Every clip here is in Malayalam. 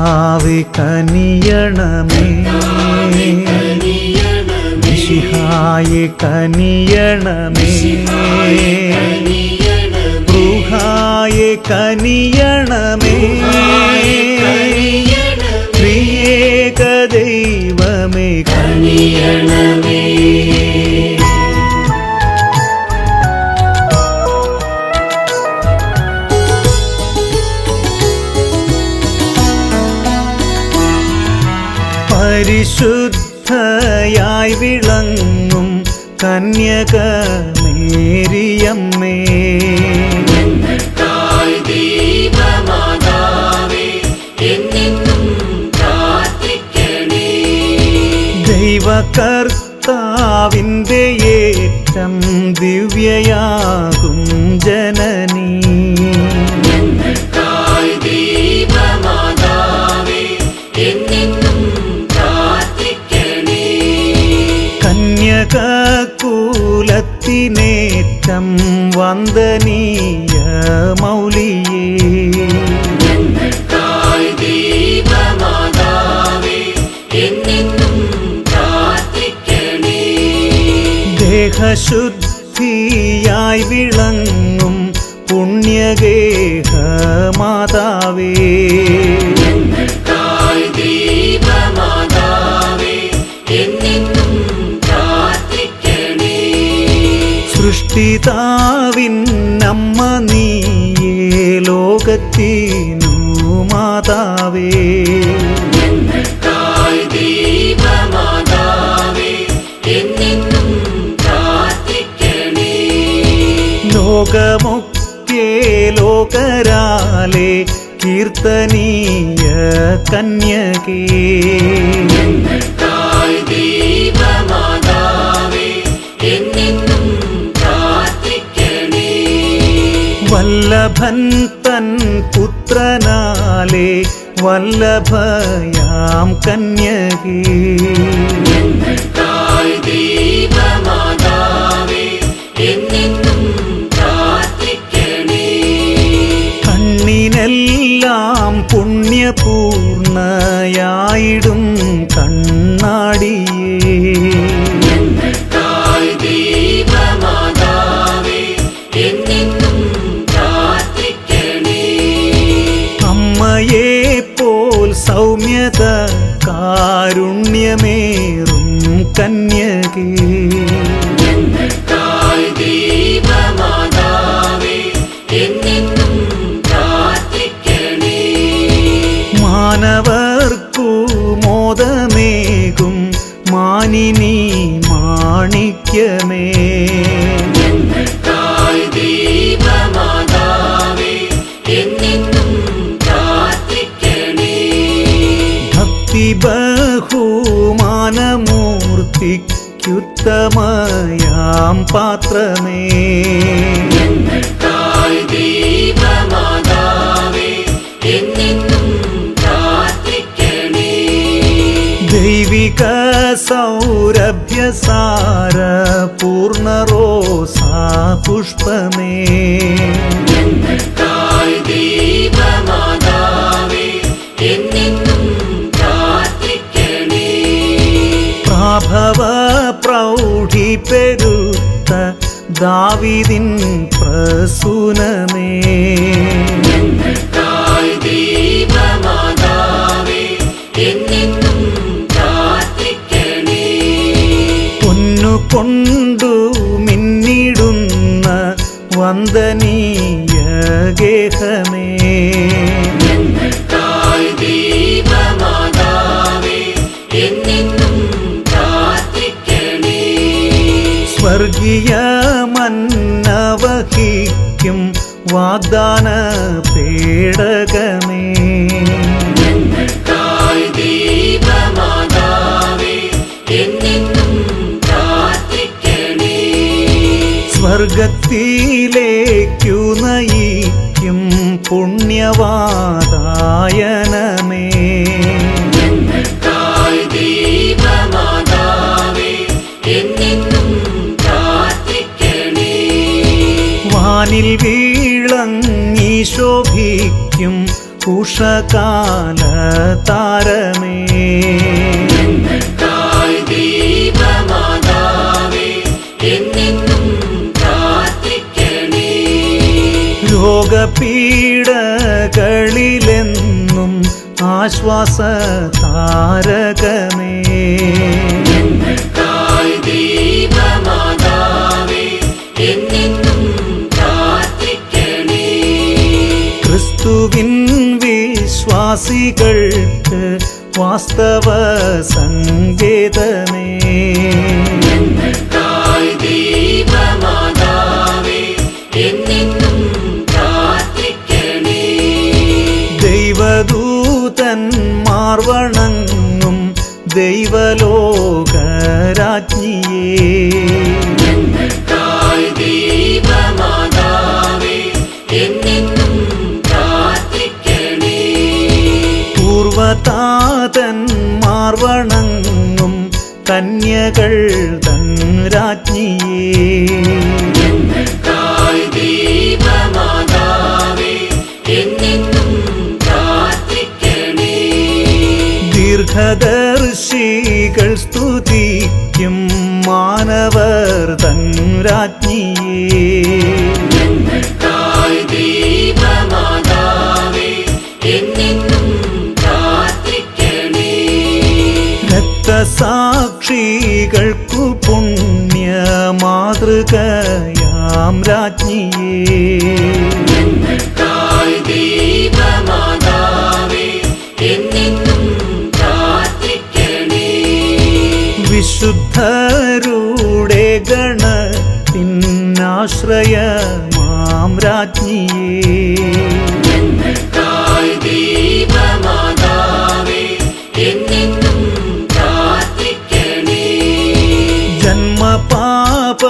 കർത്താവെ കനിയണമേ. മിശിഹായെ കനിയണമേ. ൃഹായെ കനിയണമേ. പ്രിയേക ദൈവമേ. കനിയണമേ. പരിശുദ്ധയായി വിളങ്ങും കന്യക മേരിയമ്മേ ദൈവകർത്താവിന്റെ ഏറ്റം ദിവ്യയാകും ജനനീ. എന്നെന്നും പ്രാർത്ഥിക്കണേ. ദേഹശുദ്ധിയായി വിളങ്ങും പുണ്യഗേഹ മാതാവേ സൃഷ്ടിതാവിൻ അമ്മ നീയേ ലോകത്തിനു മാതാവേ. ലോകമൊക്കെ ലോകരാലെ കീർത്തനീയ കന്യകേ. വല്ലഭൻ തൻ പുത്രനാലെ വല്ലഭയാം കന്യകേ. കണ്ണിനെല്ലാം പുണ്യപൂർണയായിടും ഭക്തി ബഹുമാനമൂർത്തിക്കുത്തമയാം പാത്രമേ ദൈവിക സൗരഭ്യസാര പൂർണറോസാ പുഷ്പമേ. പ്രാഭവ പ്രൗഢി പെരുത്ത ദാവിദിൻ പ്രസൂനമേ. പൊന്നു കൊണ്ടു മിന്നിടുന്ന വന്ദനീയ ഗേഹമേ. സ്വർഗീയ മന്നവഹിക്കും വാഗ്ദാന പേടകമേ. സ്വർഗത്തിലേക്കു നയിക്കും പുണ്യവാദായനമേ വാനിൽ വീളങ്ങി ശോഭിക്കും ഉഷകാല താരമേ രോഗപീഡകളിലെന്നും ആശ്വാസ താരകമേ ക്രിസ്തുവിൻ വിശ്വാസികൾക്ക് വാസ്തവ സങ്കേതമേ. തായ് ദൈവമാതാവേ എന്നെന്നും പ്രാർത്ഥിക്കണേ. ദൈവദൂതന്മാർ വണങ്ങും ദൈവലോകരാജ്ഞിയേ. കന്യകൾ തൻ രാജ്ഞിയേ ദീർഘദർശികൾ സ്തുതിക്കും മാനവർ തൻ രാജ്ഞിയേ തായ് രക്തസാക്ഷികൾക്കു പുണ്യ മാതൃകയാം രാജ്ഞിയേ വിശുദ്ധരുടെ ഗണ പിന്നാശ്രയ മാം രാജ്ഞിയേ. തായ്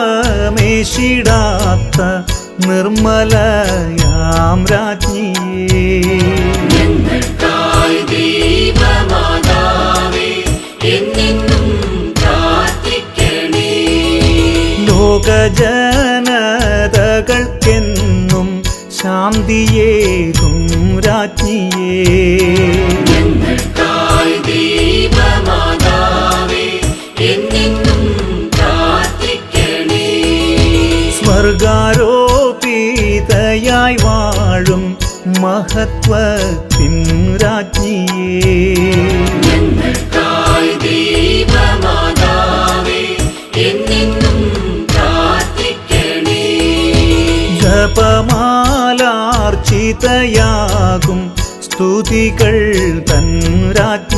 ജന്മപാപമേശിടാത്ത നിർമ്മലയാം രാജ്ഞിയേ. ലോകജനതകൾക്കെന്നും ശാന്തിയേകും രാജ്ഞിയേ. മഹത്വത്തിൻ രാജ്ഞിയേ. ജപമാലാർച്ചിതയാകും സ്തുതികൾ തൻ രാജ്ഞിയേ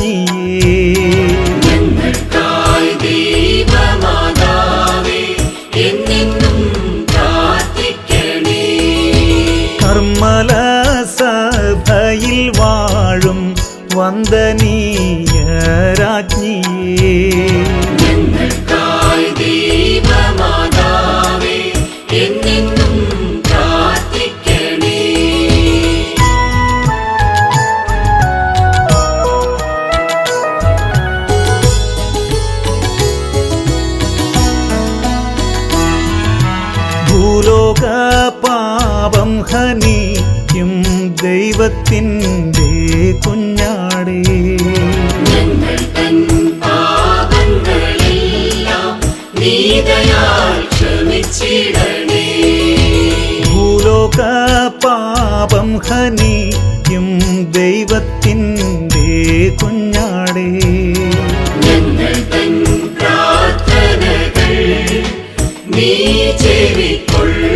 വന്ദനീയ ഹനിക്കും ദൈവത്തിന്റെ കുഞ്ഞാടേ. നീ ചെവിക്കൊള്ള.